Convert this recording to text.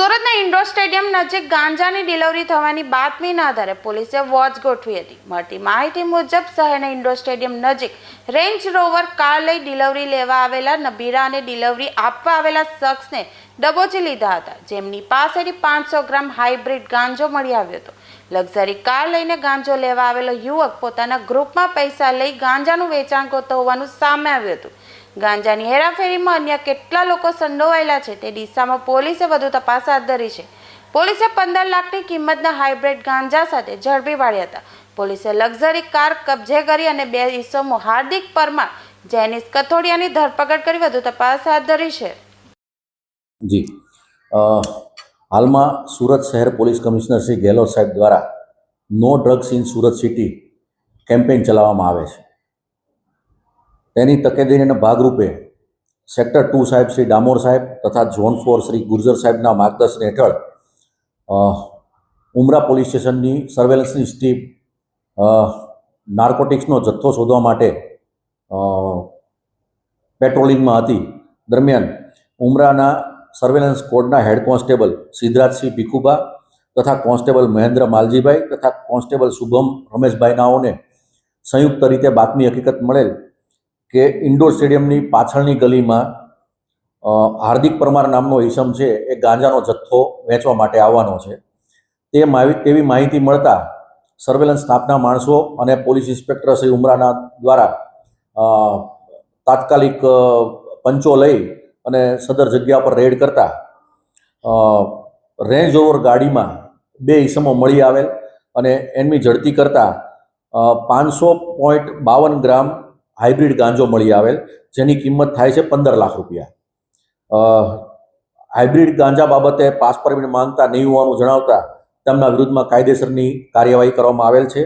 Indoor stadium નજીક ગાંજાની delivery થવાની બાતમીના આધારે પોલીસે વોચ ગોઠવી હતી. મળતી માહિતી મુજબ શહેરના ઇન્ડોર સ્ટેડિયમ નજીક રેન્જ રોવર કાર લઈ ડિલિવરી લેવા આવેલા નબીરાને ડિલિવરી આપવા આવેલા શખ્સને દબોચી લીધા હતા. જેમની પાસેથી પાંચસો ગ્રામ હાઇબ્રિડ ગાંજો મળી આવ્યો હતો. લક્ઝરી કાર લઈને ગાંજો લેવા આવેલો યુવક પોતાના ગ્રુપમાં પૈસા લઈ ગાંજાનું વેચાણ કરતો હોવાનું સામે આવ્યું હતું. ગાંજાની હેરાફેરીમાં અન્ય કેટલા લોકો સંડોવાયેલા છે તે દિશામાં પોલીસે વધુ તપાસ હાથ ધરી છે. પોલીસે પંદર લાખની કિંમતના હાઇબ્રિડ ગાંજા સાથે ઝડપી પાડ્યા હતા. પોલીસે લક્ઝરી કાર કબજે કરી અને બે ઇસમો હાર્દિક પરમાર, જેનિસ કથોડિયાની ધરપકડ કરી વધુ તપાસ હાથ ધરી છે. જી. હાલમાં સુરત શહેર પોલીસ કમિશનર શ્રી ગેહલોત સાહેબ દ્વારા no drugs in Surat city campaign ચલાવવામાં આવે છે. તેની તકેદારીના ભાગરૂપે સેક્ટર ટુ સાહેબ શ્રી ડામોર સાહેબ તથા ઝોન ફોર શ્રી ગુર્જર સાહેબના માર્ગદર્શન હેઠળ ઉમરા પોલીસ સ્ટેશનની સર્વેલન્સની સ્ટીપ નાર્કોટિક્સનો જથ્થો શોધવા માટે પેટ્રોલિંગમાં હતી. દરમિયાન ઉમરાના સર્વેલન્સ કોડના હેડ કોન્સ્ટેબલ સિદ્ધરાજસિંહ ભીખુભા તથા કોન્સ્ટેબલ મહેન્દ્ર માલજીભાઈ તથા કોન્સ્ટેબલ શુભમ રમેશભાઈ નાઓને સંયુક્ત રીતે બાતમી હકીકત મળેલ કે ઇન્ડોર સ્ટેડિયમની પાછળની ગલીમાં હાર્દિક પરમાર નામનો ઈસમ છે, એ ગાંજાનો જથ્થો વેચવા માટે આવવાનો છે. તે તેવી માહિતી મળતા સર્વેલન્સ સ્ટાફના માણસો અને પોલીસ ઇન્સ્પેક્ટર શ્રી ઉમરાના દ્વારા તાત્કાલિક પંચો લઈ અને સદર જગ્યા પર રેડ કરતા રેન્જ ઓવર ગાડીમાં બે ઈસમો મળી આવેલ અને એમની ઝડપી કરતા પાંચસો પોઈન્ટ બાવન ગ્રામ હાઇબ્રિડ ગાંજો મળી આવેલ, જેની કિંમત થાય છે પંદર લાખ રૂપિયા. હાઇબ્રિડ ગાંજા બાબતે પાસ પરમિટ માંગતા નહીં હોવાનું જણાવતા તેમના વિરુદ્ધમાં કાયદેસરની કાર્યવાહી કરવામાં આવેલ છે.